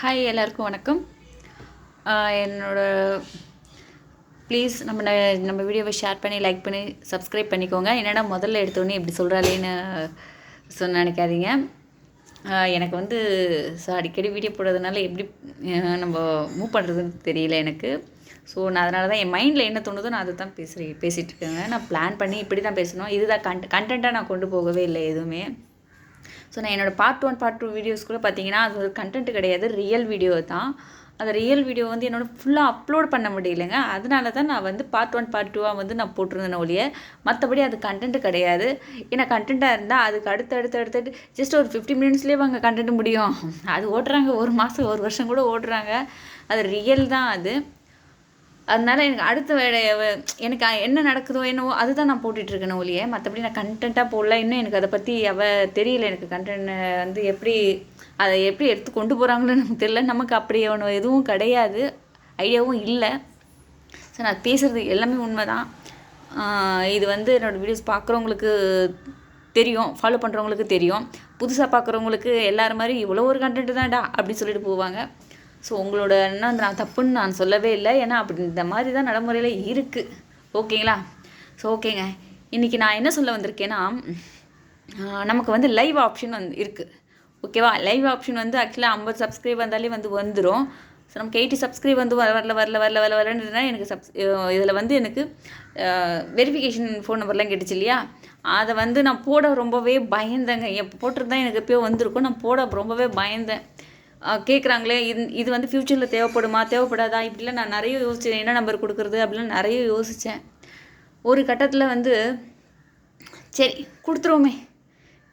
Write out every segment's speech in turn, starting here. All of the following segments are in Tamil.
ஹாய் எல்லாருக்கும் வணக்கம். என்னோட ப்ளீஸ் நம்ம நம்ம வீடியோவை ஷேர் பண்ணி லைக் பண்ணி சப்ஸ்கிரைப் பண்ணிக்கோங்க. என்னென்னா முதல்ல எடுத்தோடனே இப்படி சொல்கிறாளேன்னு சொன்ன நினைக்காதீங்க. எனக்கு வந்து ஸோ அடிக்கடி வீடியோ போடுறதுனால எப்படி நம்ம மூவ் பண்ணுறதுன்னு தெரியல எனக்கு. ஸோ நான் அதனால தான் என் மைண்டில் என்ன தோணுதோ நான் அதை தான் பேசுகிறேன் பேசிகிட்டு இருக்கேங்க. நான் பிளான் பண்ணி இப்படி தான் பேசணும். இதுதான் கண்ட் கண்டென்ட்டாக நான் கொண்டு போகவே இல்லை எதுவுமே. ஸோ நான் என்னோடய part one part two videos கூட பார்த்தீங்கன்னா அது ஒரு கண்டென்ட் கிடையாது ரியல் வீடியோ தான். அந்த ரியல் வீடியோ வந்து என்னோட ஃபுல்லாக அப்லோட் பண்ண முடியலைங்க. அதனால தான் நான் வந்து பார்ட் ஒன் பார்ட் டூவாக வந்து நான் போட்டிருந்தேன் ஒழிய மற்றபடி அது கண்டென்ட் கிடையாது. ஏன்னா கண்டென்ட்டாக இருந்தால் அதுக்கு அடுத்து அடுத்து அடுத்து ஜஸ்ட் ஒரு ஃபிஃப்டி மினிட்ஸ்லேயே வாங்க கண்டென்ட் முடியும். அது ஓட்டுறாங்க ஒரு மாதம் ஒரு வருஷம் கூட ஓட்டுறாங்க. அது ரியல் தான் அது. அதனால எனக்கு அடுத்த வேலையை எனக்கு என்ன நடக்குதோ என்னவோ அதுதான் நான் போட்டுட்டு இருக்கேன் ஒழிய மற்றபடி நான் கண்டென்ட்டாக போடல. இன்னும் எனக்கு அதை பற்றி அவ தெரியல. எனக்கு கண்டென்ட் வந்து எப்படி அதை எப்படி எடுத்து கொண்டு போகிறாங்களோ நமக்கு தெரியல. நமக்கு அப்படி ஒன்று எதுவும் கிடையாது. ஐடியாவும் இல்லை. ஸோ நான் பேசுகிறது எல்லாமே உண்மை தான் இது வந்து என்னோடய வீடியோஸ் பார்க்குறவங்களுக்கு தெரியும். ஃபாலோ பண்ணுறவங்களுக்கு தெரியும். புதுசாக பார்க்குறவங்களுக்கு எல்லாரும் மாதிரி இவ்வளோ ஒரு கண்டென்ட் தான்டா அப்படின்னு சொல்லிட்டு போவாங்க. ஸோ உங்களோட என்ன வந்து நான் தப்புன்னு நான் சொல்லவே இல்லை. ஏன்னா அப்படி இந்த மாதிரி தான் நடைமுறையில் இருக்குது ஓகேங்களா? ஸோ ஓகேங்க. இன்றைக்கி நான் என்ன சொல்ல வந்திருக்கேன்னா நமக்கு வந்து லைவ் ஆப்ஷன் வந்து இருக்குது ஓகேவா லைவ் ஆப்ஷன் வந்து ஆக்சுவலாக ஐம்பது சப்ஸ்கிரைப் வந்தாலே வந்து வந்துடும் ஸோ நமக்கு எயிட்டி சப்ஸ்கிரைப் வந்து வர வரல வரல வரல வரல வரலன்றதுனா எனக்கு சப்ஸ் இதில் வந்து எனக்கு வெரிஃபிகேஷன் ஃபோன் நம்பர்லாம் கேட்டுச்சு இல்லையா? அதை வந்து நான் போட ரொம்பவே பயந்தேங்க. எப்போ போட்டிருந்தா எனக்கு எப்போயோ வந்திருக்கும். நான் போட ரொம்பவே பயந்தேன். கேட்குறாங்களே இது இது வந்து ஃப்யூச்சரில் தேவைப்படுமா தேவைப்படாதா? இப்படிலாம் நான் நிறைய யோசிச்சேன். என்ன நம்பர் கொடுக்குறது? அப்படிலாம் நிறைய யோசித்தேன் ஒரு கட்டத்தில் வந்து சரி கொடுத்துருவோமே.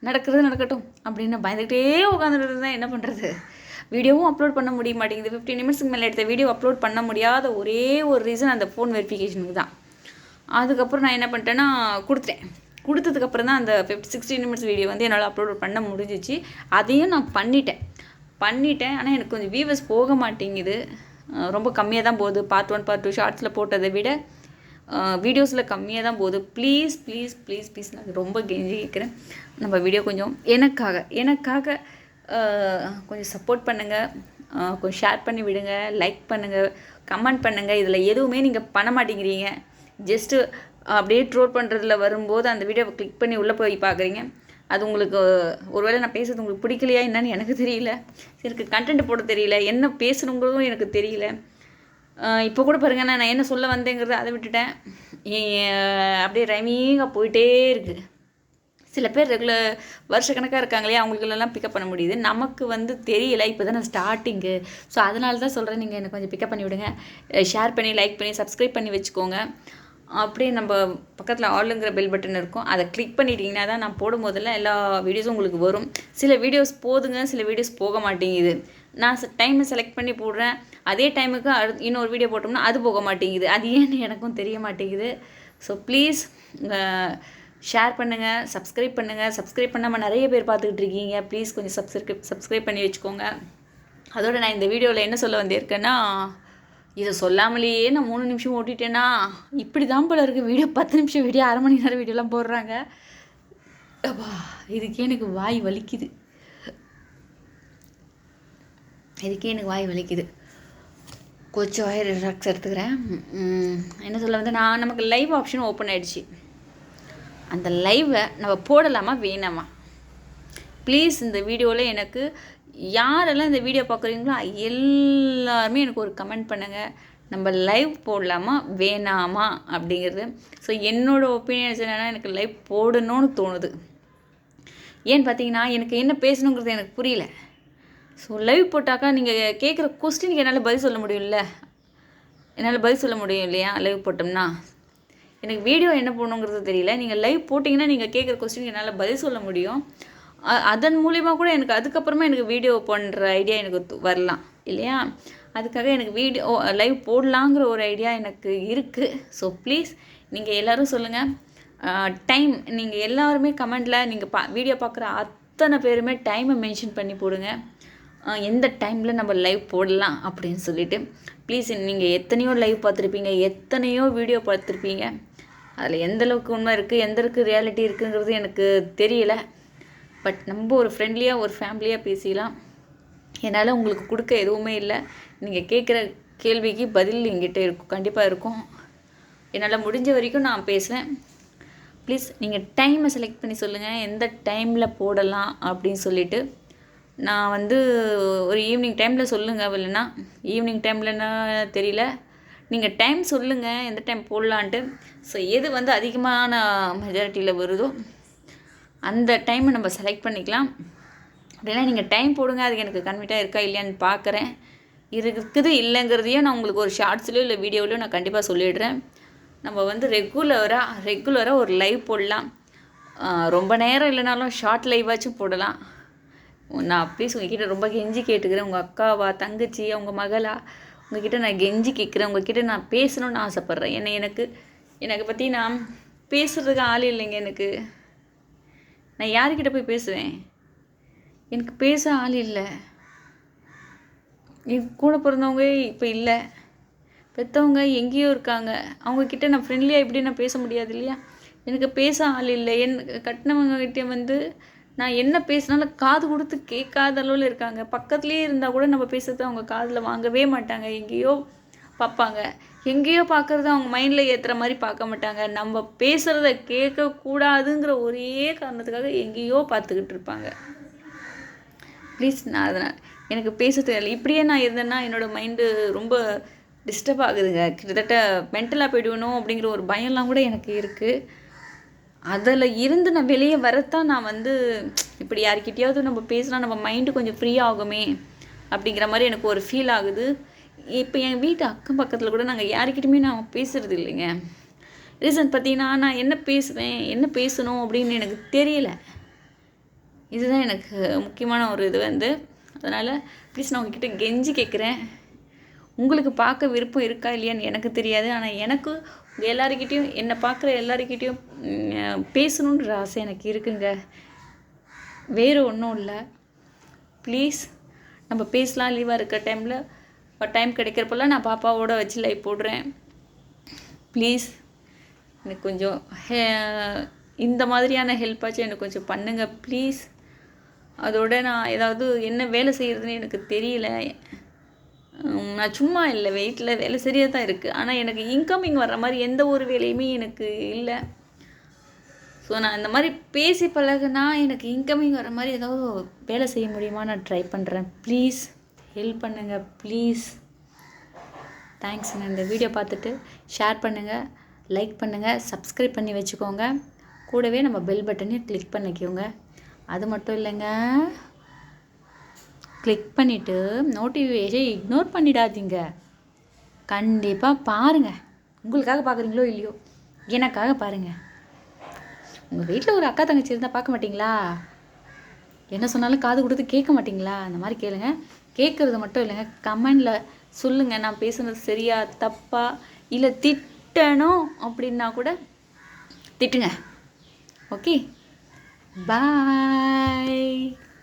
நடக்கிறது நடக்கட்டும் அப்படின்னு பயந்துக்கிட்டே உட்காந்துட்டு இருந்தேன். என்ன பண்ணுறது வீடியோவும் அப்லோட் பண்ண முடிய மாட்டேங்குது. ஃபிஃப்டீன் நிமிஷத்துக்கு மேலே எடுத்த வீடியோ அப்லோட் பண்ண முடியாத ஒரே ஒரு ரீசன் அந்த ஃபோன் வெரிஃபிகேஷனுக்கு தான். அதுக்கப்புறம் நான் என்ன பண்ணிட்டேன்னா கொடுத்துட்டேன். கொடுத்ததுக்கப்புறம் தான் அந்த ஃபிஃப்டி சிக்ஸ்டி நிமிட்ஸ் வீடியோ வந்து என்னால் அப்லோட் பண்ண முடிஞ்சிச்சு. அதையும் நான் பண்ணிட்டேன். பண்ணிட்டேன். ஆனால் எனக்கு கொஞ்சம் வியூவர்ஸ் போக மாட்டேங்குது. ரொம்ப கம்மியாக தான் போகுது. பார்ட் ஒன் பார்ட் டூ ஷார்ட்ஸில் போட்டதை விட வீடியோஸில் கம்மியாக தான் போகுது. ப்ளீஸ் ப்ளீஸ் ப்ளீஸ் ப்ளீஸ் நான் ரொம்ப கெஞ்சி கேட்குறேன் நம்ம வீடியோ கொஞ்சம் எனக்காக எனக்காக கொஞ்சம் சப்போர்ட் பண்ணுங்கள் கொஞ்சம் ஷேர் பண்ணி விடுங்க. லைக் பண்ணுங்கள் கமெண்ட் பண்ணுங்கள் இதில் எதுவுமே நீங்கள் பண்ண மாட்டேங்கிறீங்க. ஜஸ்ட்டு அப்படியே ட்ரோல் பண்ணுறதுல வரும்போது அந்த வீடியோவை கிளிக் பண்ணி உள்ளே போய் பார்க்குறீங்க அது உங்களுக்கு ஒருவேளை நான் பேசுறது உங்களுக்கு பிடிக்கலையா என்னன்னு எனக்கு தெரியல. எனக்கு கண்டென்ட் போட தெரியல. என்ன பேசணுங்கிறதும் எனக்கு தெரியல. இப்போ கூட பாருங்கள் நான் என்ன சொல்ல வந்தேங்கிறத அதை விட்டுட்டேன். அப்படியே ரைமிங்காக போயிட்டே இருக்குது சில பேர் ரெகுலர் வருஷக்கணக்காக இருக்காங்களே அவங்களுக்கெல்லாம் பிக்கப் பண்ண முடியுது. நமக்கு வந்து தெரியல இப்போ தான் ஸ்டார்டிங்கு ஸோ அதனால தான் சொல்கிறேன் நீங்கள் எனக்கு கொஞ்சம் பிக்கப் பண்ணி விடுங்க. ஷேர் பண்ணி லைக் பண்ணி சப்ஸ்கிரைப் பண்ணி வச்சுக்கோங்க. அப்படியே நம்ம பக்கத்தில் ஆளுங்கிற பெல் பட்டன் இருக்கும். அதை கிளிக் பண்ணிட்டீங்கன்னா தான் நான் போடும் போதெல்லாம் எல்லா வீடியோஸும் உங்களுக்கு வரும். சில வீடியோஸ் போதுங்க சில வீடியோஸ் போக மாட்டேங்குது. நான் டைமை செலக்ட் பண்ணி போடுறேன். அதே டைமுக்கு அடு இன்னொரு வீடியோ போட்டோம்னா அது போக மாட்டேங்குது. அது ஏன்னு எனக்கும் தெரிய மாட்டேங்குது. ஸோ ப்ளீஸ் ஷேர் பண்ணுங்கள் சப்ஸ்கிரைப் பண்ணுங்கள் சப்ஸ்கிரைப் பண்ணாமல் நிறைய பேர் பார்த்துக்கிட்டு இருக்கீங்க. ப்ளீஸ் கொஞ்சம் சப்ஸ்கிரைப் சப்ஸ்கிரைப் பண்ணி வச்சுக்கோங்க. அதோட நான் இந்த வீடியோவில் என்ன சொல்ல வந்திருக்கேன்னா இதை சொல்லாமலேயே நான் மூணு நிமிஷம் ஓட்டிட்டேன்னா இப்படி தான் போல இருக்குது வீடியோ பத்து நிமிஷம் வீடியோ அரை மணி நேரம் வீடியோலாம் போடுறாங்க. அப்பா இதுக்கே எனக்கு வாய் வலிக்குது. இதுக்கே எனக்கு வாய் வலிக்குது. கொஞ்சம் வாய் ரிலாக்ஸ் எடுத்துக்கிறேன். என்ன சொல்ல வந்து நான் நமக்கு லைவ் ஆப்ஷன் ஓப்பன் ஆகிடுச்சு அந்த லைவை நம்ம போடலாமா? வேணாமா? ப்ளீஸ் இந்த வீடியோவில் எனக்கு யாரெல்லாம் இந்த வீடியோ பார்க்குறீங்களோ எல்லாருமே எனக்கு ஒரு கமெண்ட் பண்ணுங்கள் நம்ம லைவ் போடலாமா? வேணாமா? அப்படிங்கிறது. ஸோ என்னோடய ஒப்பீனியன்ஸ் என்னென்னா எனக்கு லைவ் போடணும்னு தோணுது. ஏன்னு பார்த்தீங்கன்னா எனக்கு என்ன பேசணுங்கிறது எனக்கு புரியல. ஸோ லைவ் போட்டாக்கா நீங்கள் கேட்குற கொஸ்டினுக்கு என்னால் பதில் சொல்ல முடியும்ல? என்னால் பதில் சொல்ல முடியும் இல்லையா? லைவ் போட்டோம்னா. எனக்கு வீடியோ என்ன போடணுங்கிறது தெரியல. நீங்கள் லைவ் போட்டிங்கன்னா நீங்கள் கேட்குற கொஸ்டினுக்கு என்னால் பதில் சொல்ல முடியும். அதன் மூலிமா கூட எனக்கு அதுக்கப்புறமா எனக்கு வீடியோ பண்ணுற ஐடியா எனக்கு வரலாம். இல்லையா? அதுக்காக எனக்கு வீடியோ லைவ் போடலாங்கிற ஒரு ஐடியா எனக்கு இருக்குது ஸோ ப்ளீஸ் நீங்கள் எல்லோரும் சொல்லுங்கள் டைம் நீங்கள் எல்லாருமே கமெண்டில் நீங்கள் பா வீடியோ பார்க்குற அத்தனை பேருமே டைமை மென்ஷன் பண்ணி போடுங்க. எந்த டைமில் நம்ம லைவ் போடலாம் அப்படின்னு சொல்லிட்டு. ப்ளீஸ் நீங்கள் எத்தனையோ லைவ் பார்த்துருப்பீங்க எத்தனையோ வீடியோ பார்த்துருப்பீங்க. அதில் எந்த அளவுக்கு உண்மை இருக்குது எந்த அளவுக்கு ரியாலிட்டி இருக்குங்கிறது எனக்கு தெரியல. பட் நம்ம ஒரு ஃப்ரெண்ட்லியாக ஒரு ஃபேமிலியாக பேசிக்கலாம் என்னால் உங்களுக்கு கொடுக்க எதுவுமே இல்லை. நீங்கள் கேட்குற கேள்விக்கு பதில் எங்கிட்ட இருக்கும் கண்டிப்பாக இருக்கும். என்னால் முடிஞ்ச வரைக்கும் நான் பேசுவேன் ப்ளீஸ் நீங்கள் டைமை செலக்ட் பண்ணி சொல்லுங்கள் எந்த டைமில் போடலாம் அப்படின்னு சொல்லிவிட்டு நான் வந்து ஒரு ஈவினிங் டைமில் சொல்லுங்கள் இல்லைன்னா ஈவினிங் டைம்லன்னா தெரியல. நீங்கள் டைம் சொல்லுங்கள் எந்த டைம் போடலான்ட்டு. ஸோ எது வந்து அதிகமான மெஜாரிட்டியில் வருதோ அந்த டைமை நம்ம செலக்ட் பண்ணிக்கலாம். அப்படின்னா நீங்கள் டைம் போடுங்க. அது எனக்கு கன்வீட்டாக இருக்கா இல்லையான்னு பார்க்குறேன் இருக்குது இல்லைங்கிறதையும் நான் உங்களுக்கு ஒரு ஷார்ட்ஸ்லையோ இல்லை வீடியோவிலையோ நான் கண்டிப்பாக சொல்லிடுறேன். நம்ம வந்து ரெகுலராக ரெகுலராக ஒரு லைவ் போடலாம். ரொம்ப நேரம் இல்லைனாலும் ஷார்ட் லைவாச்சும் போடலாம். நான் ப்ளீஸ் உங்ககிட்ட ரொம்ப கெஞ்சி கேட்டுக்கிறேன். உங்கள் அக்காவா தங்கச்சி அவங்க மகளா உங்ககிட்ட நான் கெஞ்சி கேட்குறேன். உங்ககிட்ட நான் பேசணும்னு ஆசைப்பட்றேன். என்னை எனக்கு எனக்கு பற்றி நான் பேசுகிறதுக்கு ஆள் இல்லைங்க எனக்கு. நான் யார்கிட்ட போய் பேசுவேன்? எனக்கு பேச ஆள் இல்லை. என் கூட பிறந்தவங்க இப்போ இல்லை. பெற்றவங்க எங்கேயோ இருக்காங்க. அவங்கக்கிட்ட நான் ஃப்ரெண்ட்லியாக எப்படி நான் பேச முடியாது இல்லையா? எனக்கு பேச ஆள் இல்லை. என் கட்டினவங்ககிட்ட வந்து நான் என்ன பேசினாலும் காது கொடுத்து கேட்காத அளவில் இருக்காங்க. பக்கத்துலேயே இருந்தால் கூட நம்ம பேசுறது அவங்க காதில் வாங்கவே மாட்டாங்க. எங்கேயோ பார்ப்பாங்க. எங்கேயோ பார்க்குறத அவங்க மைண்டில் ஏற்றுற மாதிரி பார்க்க மாட்டாங்க. நம்ம பேசுகிறத கேட்கக்கூடாதுங்கிற ஒரே காரணத்துக்காக எங்கேயோ பார்த்துக்கிட்டு இருப்பாங்க. ப்ளீஸ் நான் அதனால் எனக்கு பேச தெரியல. இப்படியே நான் இருந்தேன்னா என்னோடய மைண்டு ரொம்ப டிஸ்டர்ப் ஆகுதுங்க. கிட்டத்தட்ட மென்டலாக போயிடுவணும் அப்படிங்கிற ஒரு பயம்லாம் கூட எனக்கு இருக்குது அதில் இருந்து நான் வெளியே வரத்தான் நான் வந்து இப்படி யார்கிட்டயாவது நம்ம பேசினா நம்ம மைண்டு கொஞ்சம் ஃப்ரீ ஆகுமே அப்படிங்கிற மாதிரி எனக்கு ஒரு ஃபீல் ஆகுது. இப்போ என் வீட்டு அக்கம் பக்கத்தில் கூட நாங்கள் யாருக்கிட்டையுமே நான் பேசுகிறது இல்லைங்க. ரீசன் பார்த்தீங்கன்னா நான் என்ன பேசுவேன் என்ன பேசணும் அப்படின்னு எனக்கு தெரியல. இதுதான் எனக்கு முக்கியமான ஒரு இது வந்து. அதனால் ப்ளீஸ் நான் உங்ககிட்ட கெஞ்சி கேட்குறேன் உங்களுக்கு பார்க்க விருப்பம் இருக்கா இல்லையான்னு எனக்கு தெரியாது. ஆனால் எனக்கு உங்கள் எல்லாருக்கிட்டேயும் என்னை பார்க்குற எல்லாருக்கிட்டேயும் பேசணுன்ற ஆசை எனக்கு இருக்குங்க. வேறு ஒன்றும் இல்லை. ப்ளீஸ் நம்ம பேசலாம் லீவாக இருக்கிற டைமில் பட் டைம் கிடைக்கிறப்பெல்லாம் நான் பாப்பாவோட வச்சு லைவ் போடுறேன். ப்ளீஸ் எனக்கு கொஞ்சம் இந்த மாதிரியான ஹெல்ப்பாச்சும் எனக்கு கொஞ்சம் பண்ணுங்கள் ப்ளீஸ் அதோட நான் ஏதாவது என்ன வேலை செய்கிறதுன்னு எனக்கு தெரியல. நான் சும்மா இல்லை வெயிட்டில் வேலை சரியாக தான் இருக்குது ஆனால் எனக்கு இன்கமிங் வர்ற மாதிரி எந்த ஒரு வேலையுமே எனக்கு இல்லை. ஸோ நான் இந்த மாதிரி பேசி பழகுனா எனக்கு இன்கமிங் வர மாதிரி ஏதாவது வேலை செய்ய முடியுமா நான் ட்ரை பண்ணுறேன் ப்ளீஸ் ஹெல்ப் பண்ணுங்கள் ப்ளீஸ் தேங்க்ஸுங்க இந்த வீடியோ பார்த்துட்டு ஷேர் பண்ணுங்கள் லைக் பண்ணுங்கள் சப்ஸ்கிரைப் பண்ணி வச்சுக்கோங்க. கூடவே நம்ம பெல் பட்டனையும் கிளிக் பண்ணிக்கோங்க. அது மட்டும் இல்லைங்க. கிளிக் பண்ணிவிட்டு நோட்டிஃபிகேஷன் இக்னோர் பண்ணிடாதீங்க. கண்டிப்பாக பாருங்கள் உங்களுக்காக பார்க்குறீங்களோ இல்லையோ? எனக்காக பாருங்கள் உங்கள் வீட்டில் ஒரு அக்கா தங்கச்சி இருந்தால் பார்க்க மாட்டிங்களா? என்ன சொன்னாலும் காது கொடுத்து கேட்க மாட்டிங்களா? அந்த மாதிரி கேளுங்கள் கேட்குறது மட்டும் இல்லைங்க. கமெண்டில் சொல்லுங்கள் நான் பேசுனது சரியா தப்பா இல்லை திட்டணும் அப்படின்னா கூட திட்டுங்க. ஓகே? பாய்.